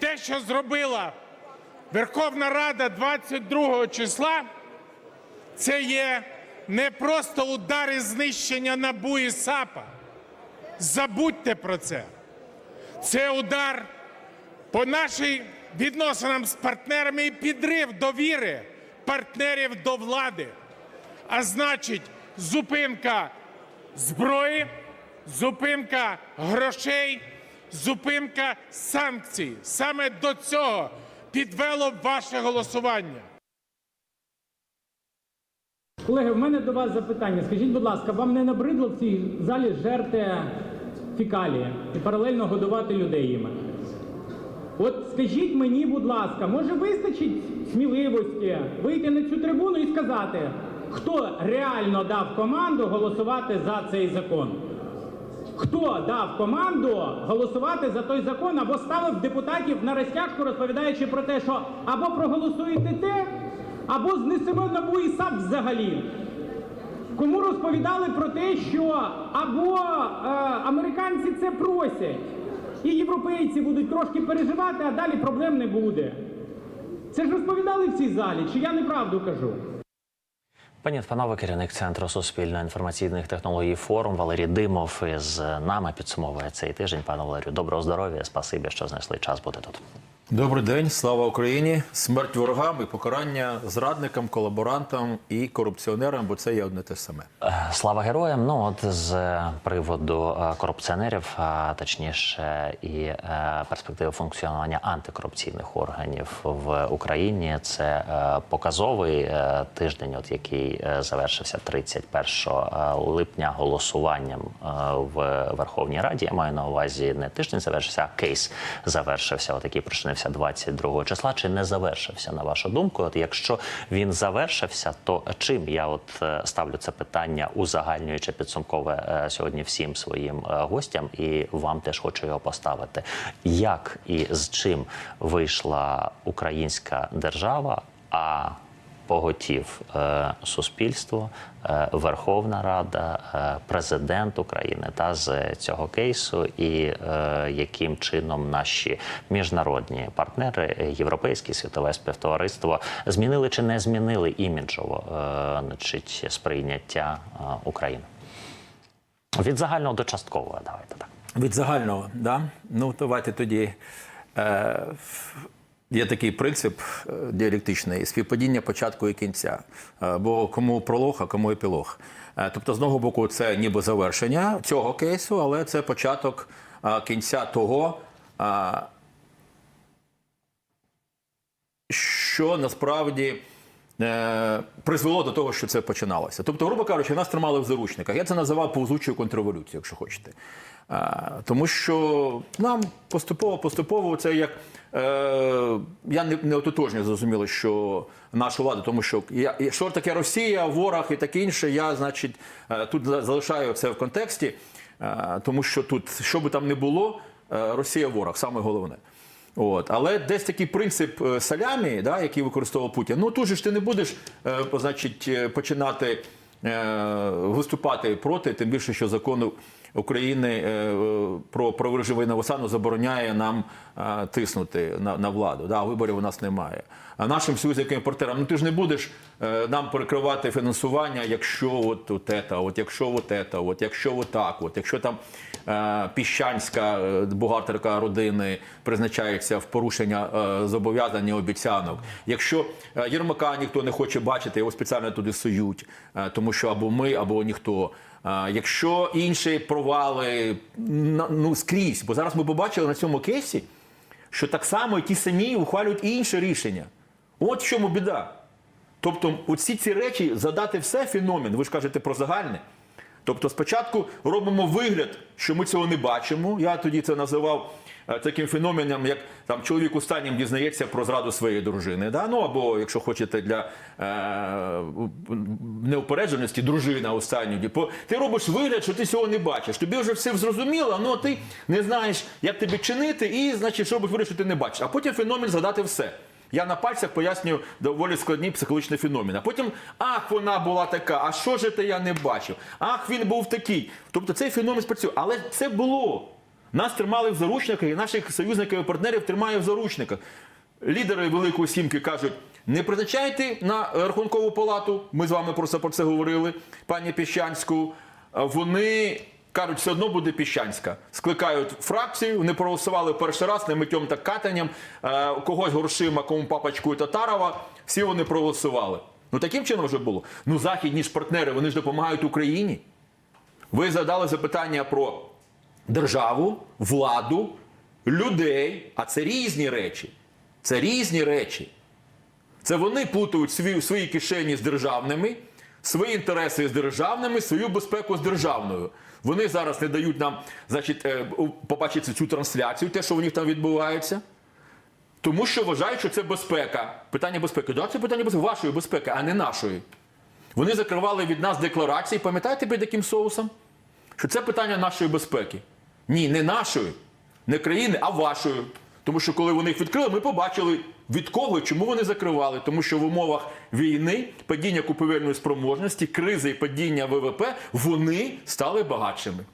Те, що зробила Верховна Рада 22 числа, це є не просто удари знищення НАБУ і САПа. Забудьте про це. Це удар по нашій відносинам з партнерами і підрив довіри партнерів до влади. А значить, зупинка зброї, зупинка грошей, зупинка санкцій. Саме до цього підвело ваше голосування. Колеги, в мене до вас запитання. Скажіть, будь ласка, вам не набридло в цій залі жерти фікалії і паралельно годувати людей їми? От скажіть мені, будь ласка, може вистачить сміливості вийти на цю трибуну і сказати, хто реально дав команду голосувати за цей закон? Хто дав команду голосувати за той закон або ставив депутатів на розтяжку, розповідаючи про те, що або проголосуєте те, або знесемо НАБУ і САП взагалі? Кому розповідали про те, що або е, американці це просять, і європейці будуть трошки переживати, а далі проблем не буде. Це ж розповідали в цій залі, чи я неправду кажу? Пані та панове, керівник центру суспільно-інформаційних технологій форум Валерій Димов із нами підсумовує цей тиждень. Пане Валерію, доброго здоров'я. Спасибі, що знайшли час бути тут. Добрий день, слава Україні! Смерть ворогам і покарання зрадникам, колаборантам і корупціонерам, бо це є одне те саме. Е, Слава героям! Ну от з приводу е, корупціонерів, точніше, і е, перспективи функціонування антикорупційних органів в Україні. Це е, показовий е, тиждень, от який е, завершився 31 липня голосуванням е, в Верховній Раді. Я маю на увазі не тиждень завершився, а кейс завершився. От який починався 22 числа. Чи не завершився на вашу думку? От якщо він завершився, то чим я от е, ставлю це питання узагальнюючи підсумкове е, сьогодні всім своїм е, гостям, і вам теж хочу його поставити. Як і з чим вийшла українська держава? А поготів е, суспільство, е, Верховна Рада, е, президент України та з цього кейсу, і яким чином наші міжнародні партнери, європейське світове співтовариство змінили чи не змінили іміджово значить, сприйняття України від загального до часткового. Давайте так. Від загального, да? ну давайте тоді. Є такий принцип е, діалектичний співпадіння початку і кінця. Е, Бо кому пролог, а кому епілог. Е, Тобто, з одного боку, це ніби завершення цього кейсу, але це початок кінця того, що насправді призвело до того, що це починалося. Тобто, грубо кажучи, нас тримали в заручниках. Я це називав повзучою контрреволюцією, якщо хочете. Е, тому що нам поступово поступово це як. Е, я не, не ототожнюю, зрозуміло, що нашу владу, тому що я, що таке Росія, ворог і таке інше, я, значить, е, тут залишаю це в контексті, е, тому що тут, що би там не було, е, Росія ворог, саме головне. От. Але десь такий принцип е, салямі, да, який використовував Путін, ну тут же ж ти не будеш е, значить, е, починати е, виступати проти, тим більше, що закону України е, про правовий стану забороняє нам е, тиснути на, на владу. Да, виборів у нас немає. А нашим союзникам партнерам, ну ти ж не будеш е, нам перекривати фінансування, якщо от, от, ета, от якщо от, ета, от якщо от так, от якщо там піщанська е, бухгалтерка родини призначається в порушення е, зобов'язань і обіцянок. Якщо е, Єрмака ніхто не хоче бачити, його спеціально туди сують, е, тому що або ми, або ніхто. Е, Якщо інші провали ну скрізь, бо зараз ми побачили на цьому кейсі, що так само ті самі ухвалюють і інші рішення. От в чому біда. Тобто, оці ці речі задати все феномен, ви ж кажете про загальне. Тобто, спочатку робимо вигляд, що ми цього не бачимо. Я тоді це називав е, таким феноменом, як там чоловік останнім дізнається про зраду своєї дружини. Да? Ну або, якщо хочете, для е, неупередженості, дружина останню. Типу, Ти робиш вигляд, що ти цього не бачиш. Тобі вже все зрозуміло, але ти не знаєш, як тобі чинити, і значить, робиш вигляд, що ти не бачиш. А потім феномен згадати все. Я на пальцях пояснюю доволі складні психологічні феномени. Потім, ах, вона була така, а що ж це я не бачив? Ах, він був такий. Тобто цей феномен спрацює. Але це було. Нас тримали в заручниках, і наших союзників і партнерів тримає в заручниках. Лідери Великої Сімки кажуть: не призначайте на рахункову палату. Ми з вами просто про це говорили, пані Піщанську. Вони кажуть, все одно буде Піщанська. Скликають фракцію, вони проголосували перший раз не миттєм та катанням, е, когось грошима, кому папочкою Татарова. Всі вони проголосували. Ну таким чином вже було. Ну, західні ж партнери, вони ж допомагають Україні. Ви задали запитання про державу, владу, людей, а це різні речі. Це різні речі. Це вони плутають свої, свої кишені з державними, свої інтереси з державними, свою безпеку з державною. Вони зараз не дають нам значить, е, побачити цю трансляцію, те, що в них там відбувається. Тому що вважають, що це безпека. Питання безпеки. Да, це питання безпеки, вашої безпеки, а не нашої. Вони закривали від нас декларації, пам'ятаєте під яким соусом? Що це питання нашої безпеки. Ні, не нашої, не країни, а вашої. Тому що коли вони їх відкрили, ми побачили від кого і чому вони закривали. Тому що в умовах війни, падіння купівельної спроможності, кризи і падіння ВВП, вони стали багатшими.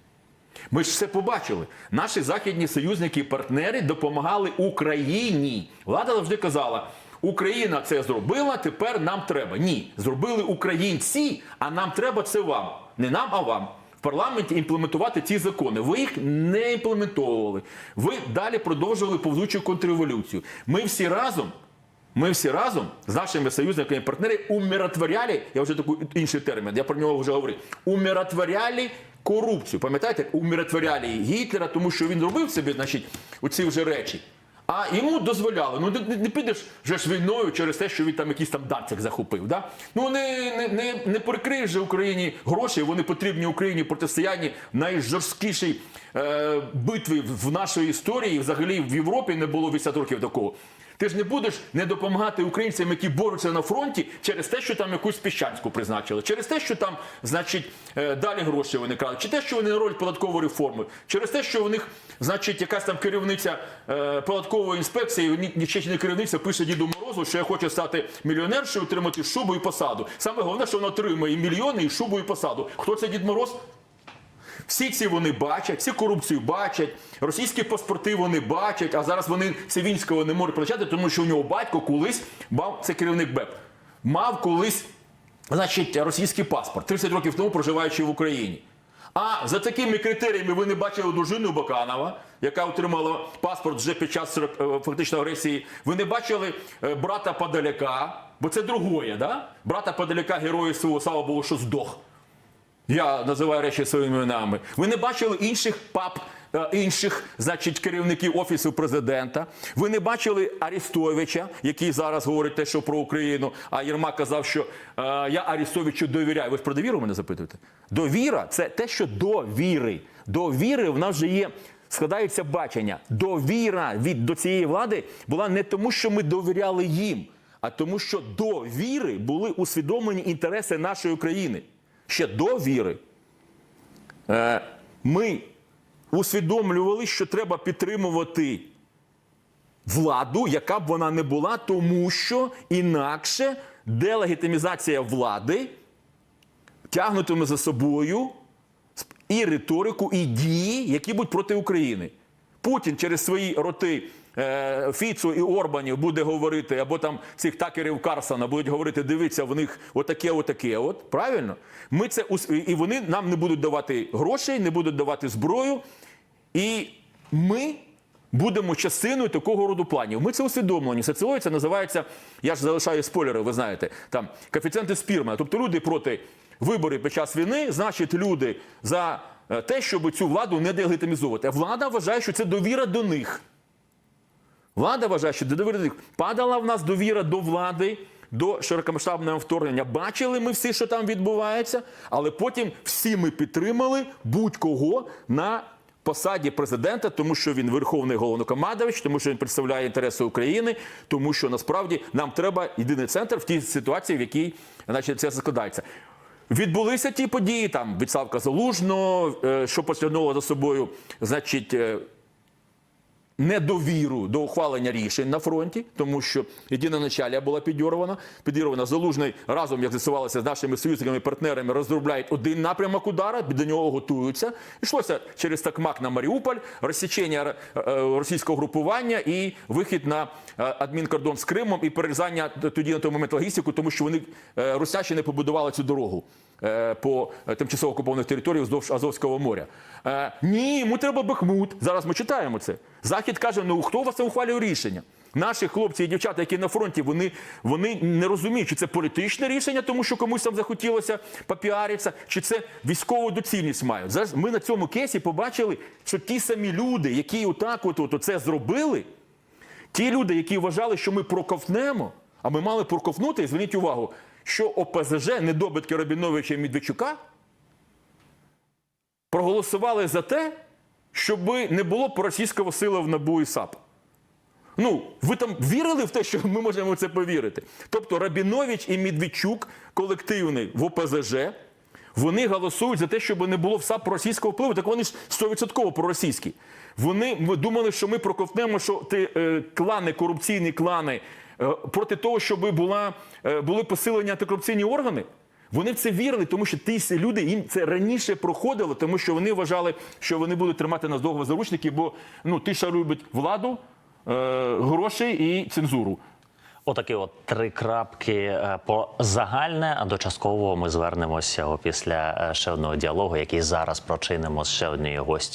Ми ж все побачили. Наші західні союзники і партнери допомагали Україні. Влада завжди казала: Україна це зробила, тепер нам треба. Ні, зробили українці, а нам треба це вам. Не нам, а вам. Парламенті імплементувати ці закони. Ви їх не імплементовували. Ви далі продовжували повзучу контрреволюцію. Ми всі разом. Ми всі разом з нашими союзниками і партнерами умиротворяли, я вже такий інший термін, я про нього вже говорив, умиротворяли корупцію. Пам'ятаєте, умиротворяли Гітлера, тому що він робив собі, значить, оці вже речі. А йому дозволяли. Ну не, не підеш вже ж війною через те, що він там якийсь там данцик захопив. Да? Ну не, не, не, не прикриєш же Україні гроші, вони потрібні Україні протистоянні найжорсткішій е, битві в нашій історії. Взагалі в Європі не було 80 років такого. Ти ж не будеш не допомагати українцям, які борються на фронті, через те, що там якусь піщанську призначили, через те, що там, значить, е, далі гроші вони крадуть, чи те, що вони роблять податкову реформу, через те, що у них, значить, якась там керівниця е, податкової інспекції, ні не керівниця пише Діду Морозу, що я хочу стати мільйонершою, отримати шубу і посаду. Саме головне, що вона отримує і мільйони, і шубу, і посаду. Хто це Дід Мороз? Всі ці вони бачать, всі корупцію бачать, російські паспорти вони бачать, а зараз вони Савінського не можуть прочати, тому що у нього батько колись мав це керівник БЕП, мав колись, значить, російський паспорт 30 років тому проживаючи в Україні. А за такими критеріями ви не бачили дружину Баканова, яка отримала паспорт вже під час е, фактично агресії. Ви не бачили е, брата Подаляка, бо це другое, да? Брата Подаляка, герою свого, слава Богу, що здох. Я називаю речі своїми іменами. Ви не бачили інших пап, е, інших, значить, керівників офісу президента. Ви не бачили Арістовича, який зараз говорить те, що про Україну. А Єрмак казав, що е, я Арістовичу довіряю. Ви ж про довіру мене запитуєте? Довіра це те, що довіри. Довіри в нас вже є. Складається бачення. Довіра від до цієї влади була не тому, що ми довіряли їм, а тому, що до віри були усвідомлені інтереси нашої країни ще до віри, е, ми усвідомлювали, що треба підтримувати владу, яка б вона не була, тому що інакше делегітимізація влади тягнутиме за собою і риторику, і дії, які будуть проти України. Путін через свої роти Фіцу і Орбанів буде говорити, або там цих такерів Карсона будуть говорити, дивіться, в них отаке, отаке. От правильно? Ми це і вони нам не будуть давати грошей, не будуть давати зброю. І ми будемо частиною такого роду планів. Ми це усвідомлені. Соціологія це називається, я ж залишаю спойлери, ви знаєте, там коефіцієнти Спірмана. Тобто люди проти виборів під час війни, значить, люди за е, те, щоб цю владу не делегітимізовувати. Влада вважає, що це довіра до них. Влада вважає, що до. Падала в нас довіра до влади, до широкомасштабного вторгнення. Бачили ми всі, що там відбувається, але потім всі ми підтримали будь-кого на посаді президента, тому що він верховний головнокомандувач, тому що він представляє інтереси України, тому що насправді нам треба єдиний центр в тій ситуації, в якій значить, це складається. Відбулися ті події, там відставка залужного, е, що потягнуло за собою, значить. Недовіру до ухвалення рішень на фронті, тому що єдина началія була підірвана. Підірвана залужний разом, як з'ясувалося, з нашими союзниками, партнерами розробляють один напрямок удара, до нього готуються. Йшлося через такмак на Маріуполь, розсічення е, російського групування і вихід на е, адмінкордон з Кримом і перерізання тоді на той момент логістику, тому що вони е, русячі не побудували цю дорогу по е, тимчасово окупованих територіях вздовж Азовського моря. Е, Ні, йому треба Бахмут. Зараз ми читаємо це. Захід каже: ну хто вас це ухвалює рішення? Наші хлопці і дівчата, які на фронті, вони, вони не розуміють, чи це політичне рішення, тому що комусь там захотілося попіаритися, чи це військову доцільність мають. Зараз ми на цьому кейсі побачили, що ті самі люди, які отак от, це зробили, ті люди, які вважали, що ми проковтнемо, а ми мали проковтнути, зверніть увагу, що ОПЗЖ, недобитки Рабіновича і Медведчука, проголосували за те, щоб не було російського сили в НАБУ і САП. Ну, ви там вірили в те, що ми можемо це повірити? Тобто Рабінович і Медведчук, колективний в ОПЗЖ, вони голосують за те, щоб не було в САП російського впливу. Так вони ж 100% проросійські. Вони думали, що ми проковтнемо, що ті е, клани, корупційні клани, проти того, щоб була, е, були посилені антикорупційні органи. Вони в це вірили, тому що ті люди їм це раніше проходило, тому що вони вважали, що вони будуть тримати нас довго заручники, бо ну тиша любить владу, е, гроші і цензуру. Отакі от три крапки е, по загальне. А до часткового ми звернемося після е, ще одного діалогу, який зараз прочинимо з ще однією гостю.